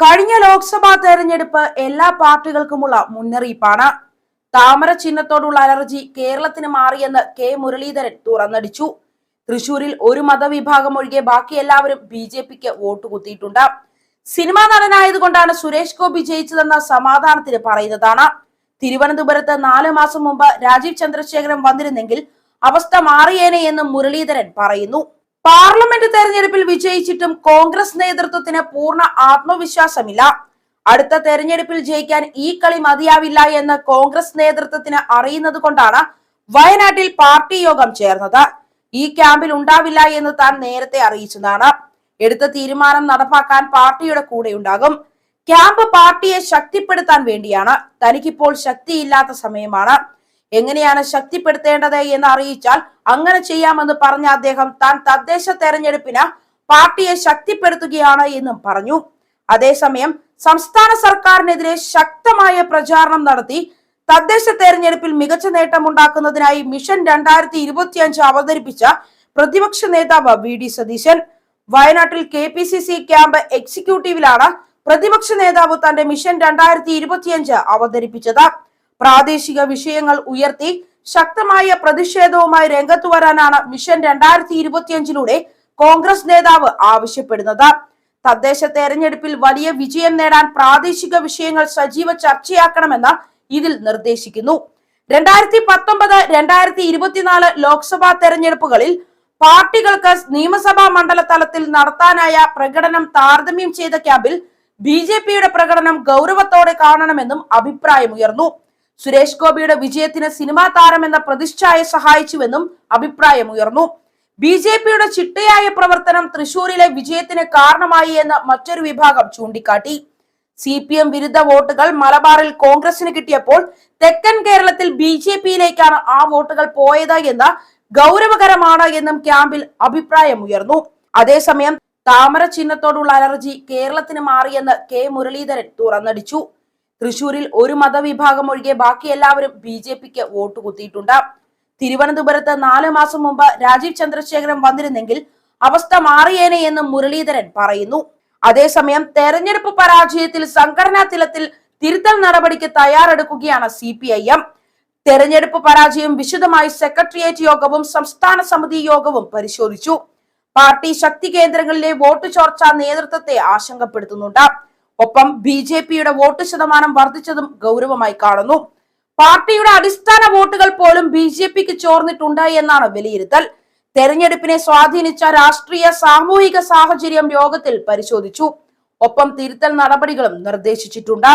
കഴിഞ്ഞ ലോക്സഭാ തെരഞ്ഞെടുപ്പ് എല്ലാ പാർട്ടികൾക്കുമുള്ള മുന്നറിയിപ്പാണ്. താമര ചിഹ്നത്തോടുള്ള അലർജി കേരളത്തിന് മാറിയെന്ന് കെ മുരളീധരൻ തുറന്നടിച്ചു. തൃശൂരിൽ ഒരു മതവിഭാഗം ഒഴികെ ബാക്കി എല്ലാവരും ബി ജെ പിക്ക് വോട്ട് കുത്തിയിട്ടുണ്ട്. സിനിമാ നടനായതുകൊണ്ടാണ് സുരേഷ് ഗോപി ജയിച്ചതെന്ന സമാധാനത്തിന് പറയുന്നതാണ്. തിരുവനന്തപുരത്ത് നാല് മാസം മുമ്പ് രാജീവ് ചന്ദ്രശേഖരൻ വന്നിരുന്നെങ്കിൽ അവസ്ഥ മാറിയേനെ എന്നും മുരളീധരൻ പറയുന്നു. പാർലമെന്റ് തെരഞ്ഞെടുപ്പിൽ വിജയിച്ചിട്ടും കോൺഗ്രസ് നേതൃത്വത്തിന് പൂർണ ആത്മവിശ്വാസമില്ല. അടുത്ത തെരഞ്ഞെടുപ്പിൽ ജയിക്കാൻ ഈ കളി മതിയാവില്ല എന്ന് കോൺഗ്രസ് നേതൃത്വത്തിന് അറിയുന്നത് കൊണ്ടാണ് വയനാട്ടിൽ പാർട്ടി യോഗം ചേർന്നത്. ഈ ക്യാമ്പിൽ ഉണ്ടാവില്ല എന്ന് താൻ നേരത്തെ അറിയിച്ചതാണ്. എടുത്ത തീരുമാനം നടപ്പാക്കാൻ പാർട്ടിയുടെ കൂടെ ഉണ്ടാകും. ക്യാമ്പ് പാർട്ടിയെ ശക്തിപ്പെടുത്താൻ വേണ്ടിയാണ്. തനിക്കിപ്പോൾ ശക്തിയില്ലാത്ത സമയമാണ്. എങ്ങനെയാണ് ശക്തിപ്പെടുത്തേണ്ടത് എന്ന് അറിയിച്ചാൽ അങ്ങനെ ചെയ്യാമെന്ന് പറഞ്ഞ അദ്ദേഹം താൻ തദ്ദേശ തെരഞ്ഞെടുപ്പിന് പാർട്ടിയെ ശക്തിപ്പെടുത്തുകയാണ് എന്നും പറഞ്ഞു. അതേസമയം സംസ്ഥാന സർക്കാരിനെതിരെ ശക്തമായ പ്രചാരണം നടത്തി തദ്ദേശ തെരഞ്ഞെടുപ്പിൽ മികച്ച നേട്ടമുണ്ടാക്കുന്നതിനായി മിഷൻ രണ്ടായിരത്തി ഇരുപത്തിയഞ്ച് അവതരിപ്പിച്ച പ്രതിപക്ഷ നേതാവ് വി ഡി സതീശൻ. വയനാട്ടിൽ K P C C camp എക്സിക്യൂട്ടീവിലാണ് പ്രതിപക്ഷ നേതാവ് തന്റെ മിഷൻ രണ്ടായിരത്തി ഇരുപത്തിയഞ്ച് അവതരിപ്പിച്ചത്. പ്രാദേശിക വിഷയങ്ങൾ ഉയർത്തി ശക്തമായ പ്രതിഷേധവുമായി രംഗത്തു വരാനാണ് മിഷൻ രണ്ടായിരത്തി ഇരുപത്തിയഞ്ചിലൂടെ കോൺഗ്രസ് നേതാവ് ആവശ്യപ്പെടുന്നത്. തദ്ദേശ തെരഞ്ഞെടുപ്പിൽ വലിയ വിജയം നേടാൻ പ്രാദേശിക വിഷയങ്ങൾ സജീവ ചർച്ചയാക്കണമെന്ന് ഇതിൽ നിർദ്ദേശിക്കുന്നു. രണ്ടായിരത്തി പത്തൊമ്പത് രണ്ടായിരത്തി ഇരുപത്തിനാല് ലോക്സഭാ തെരഞ്ഞെടുപ്പുകളിൽ പാർട്ടികൾക്ക് നിയമസഭാ മണ്ഡല തലത്തിൽ നടത്താനായ പ്രകടനം താരതമ്യം ചെയ്ത ക്യാമ്പിൽ ബി പ്രകടനം ഗൗരവത്തോടെ കാണണമെന്നും അഭിപ്രായമുയർന്നു. സുരേഷ് ഗോപിയുടെ വിജയത്തിന് സിനിമാ താരം എന്ന പ്രതിഷ്ഠയെ സഹായിച്ചുവെന്നും അഭിപ്രായമുയർന്നു ബി ജെ പിയുടെ ചിട്ടയായ പ്രവർത്തനം തൃശൂരിലെ വിജയത്തിന് കാരണമായി എന്ന് മറ്റൊരു വിഭാഗം ചൂണ്ടിക്കാട്ടി. സി പി എം വിരുദ്ധ വോട്ടുകൾ മലബാറിൽ കോൺഗ്രസിന് കിട്ടിയപ്പോൾ തെക്കൻ കേരളത്തിൽ ബി ജെ പിയിലേക്കാണ് ആ വോട്ടുകൾ പോയത് എന്ന് ഗൗരവകരമാണ് എന്നും ക്യാമ്പിൽ അഭിപ്രായമുയർന്നു അതേസമയം താമര ചിഹ്നത്തോടുള്ള അലർജി കേരളത്തിന് മാറിയെന്ന് കെ മുരളീധരൻ തുറന്നടിച്ചു. തൃശൂരിൽ ഒരു മതവിഭാഗം ഒഴികെ ബാക്കി എല്ലാവരും ബി ജെ പിക്ക് വോട്ട് കുത്തിയിട്ടുണ്ട്. തിരുവനന്തപുരത്ത് നാല് മാസം മുമ്പ് രാജീവ് ചന്ദ്രശേഖരൻ വന്നിരുന്നെങ്കിൽ അവസ്ഥ മാറിയേനെ എന്ന് മുരളീധരൻ പറയുന്നു. അതേസമയം തെരഞ്ഞെടുപ്പ് പരാജയത്തിൽ സംഘടനാ തലത്തിൽ തിരുത്തൽ നടപടിക്ക് തയ്യാറെടുക്കുകയാണ് സി പി ഐ എം. തെരഞ്ഞെടുപ്പ് പരാജയം വിശദമായി സെക്രട്ടേറിയറ്റ് യോഗവും സംസ്ഥാന സമിതി യോഗവും പരിശോധിച്ചു. പാർട്ടി ശക്തി കേന്ദ്രങ്ങളിലെ വോട്ട് ചോർച്ച നേതൃത്വത്തെ ആശങ്കപ്പെടുത്തുന്നുണ്ട്. ഒപ്പം ബി ജെ പിയുടെ വോട്ട് ശതമാനം വർദ്ധിച്ചതും ഗൗരവമായി കാണുന്നു. പാർട്ടിയുടെ അടിസ്ഥാന വോട്ടുകൾ പോലും ബി ജെ പിക്ക് ചോർന്നിട്ടുണ്ട് എന്നാണ് വിലയിരുത്തൽ. തെരഞ്ഞെടുപ്പിനെ സ്വാധീനിച്ച രാഷ്ട്രീയ സാമൂഹിക സാഹചര്യം യോഗത്തിൽ പരിശോധിച്ചു. ഒപ്പം തിരുത്തൽ നടപടികളും നിർദ്ദേശിച്ചിട്ടുണ്ട്.